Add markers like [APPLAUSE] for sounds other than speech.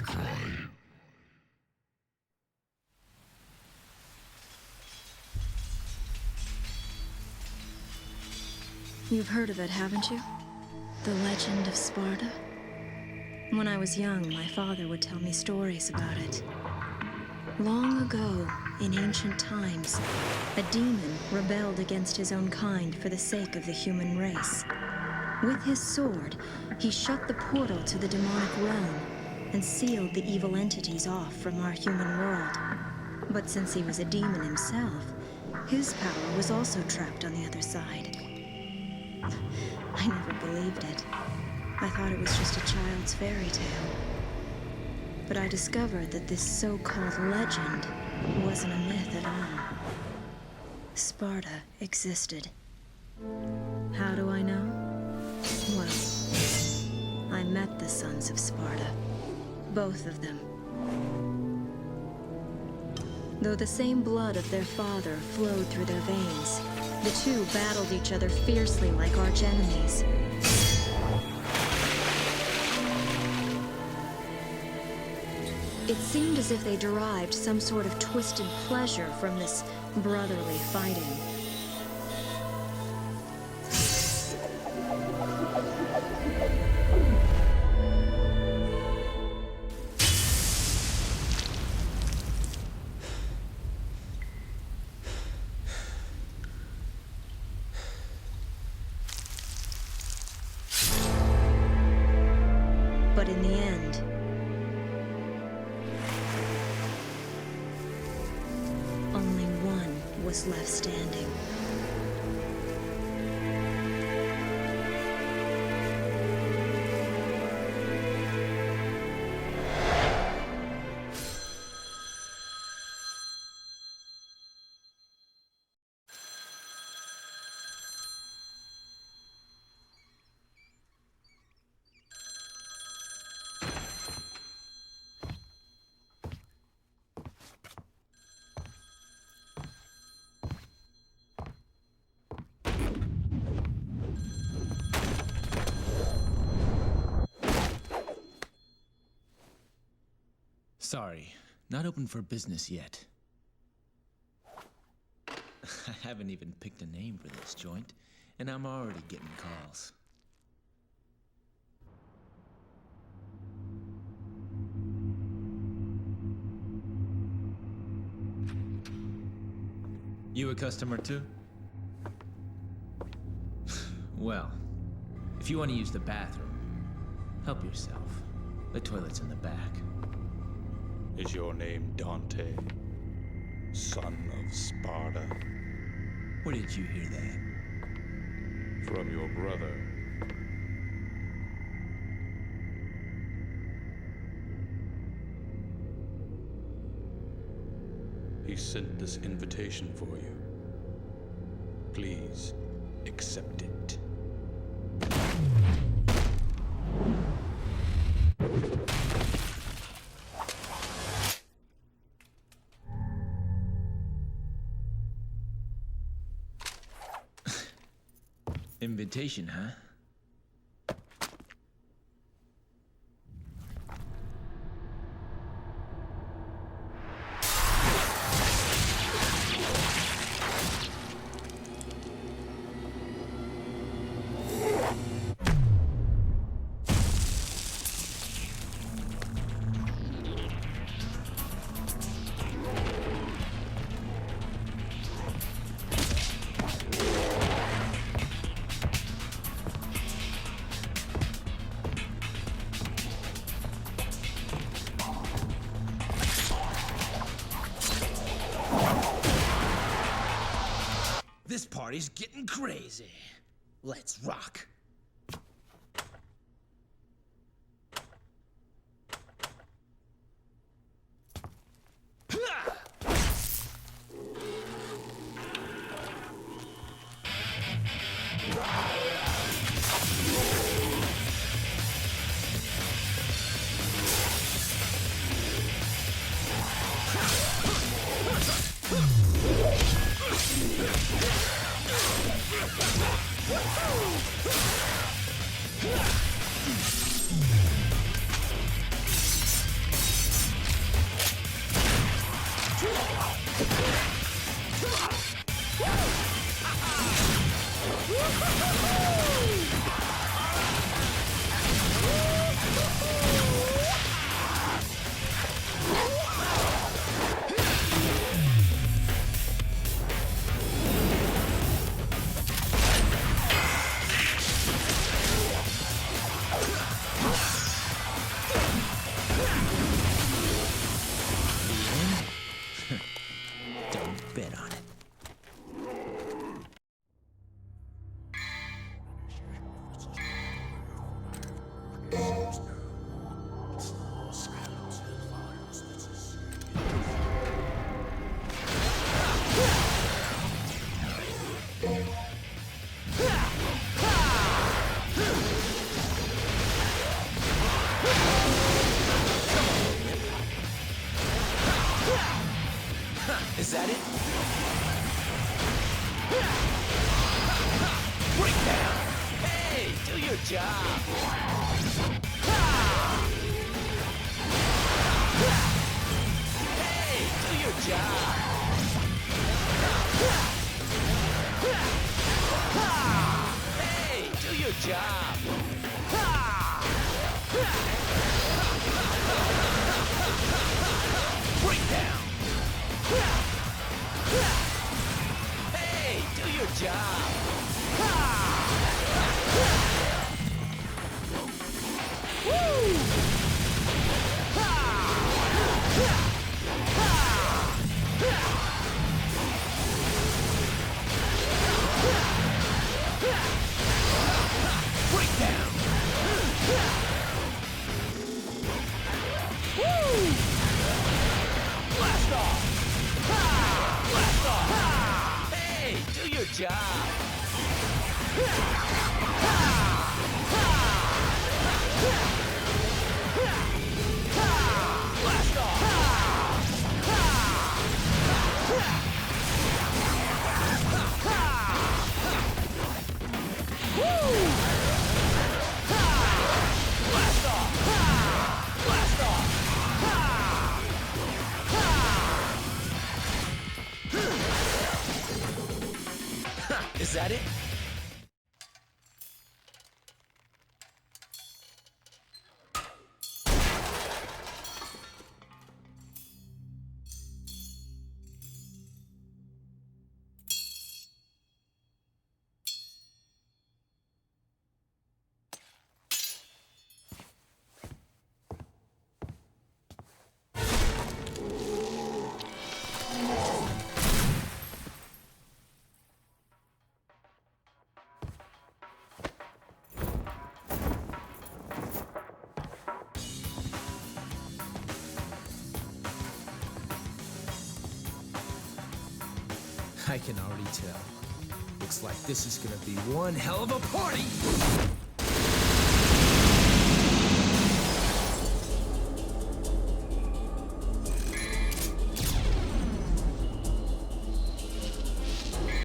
cry. You've heard of it, haven't you? The legend of Sparta? When I was young, my father would tell me stories about it. Long ago, in ancient times, a demon rebelled against his own kind for the sake of the human race. With his sword, he shut the portal to the demonic realm and sealed the evil entities off from our human world. But since he was a demon himself, his power was also trapped on the other side. I never believed it. I thought it was just a child's fairy tale. But I discovered that this so-called legend wasn't a myth at all. Sparta existed. How do I know? Well, I met the sons of Sparta. Both of them. Though the same blood of their father flowed through their veins, the two battled each other fiercely like arch enemies. It seemed as if they derived some sort of twisted pleasure from this brotherly fighting. Was left standing. Sorry, not open for business yet. [LAUGHS] I haven't even picked a name for this joint, and I'm already getting calls. You a customer too? [SIGHS] well, if you want to use the bathroom, help yourself. The toilet's in the back. Is your name Dante, son of Sparta? Where did you hear that? From your brother. He sent this invitation for you. Please accept it. Invitation, huh? This party's getting crazy. Let's rock. Ha ha ha! Job. Hey, do your job. Hey, do your job. Your job. That it? I can already tell. Looks like this is gonna be one hell of a party!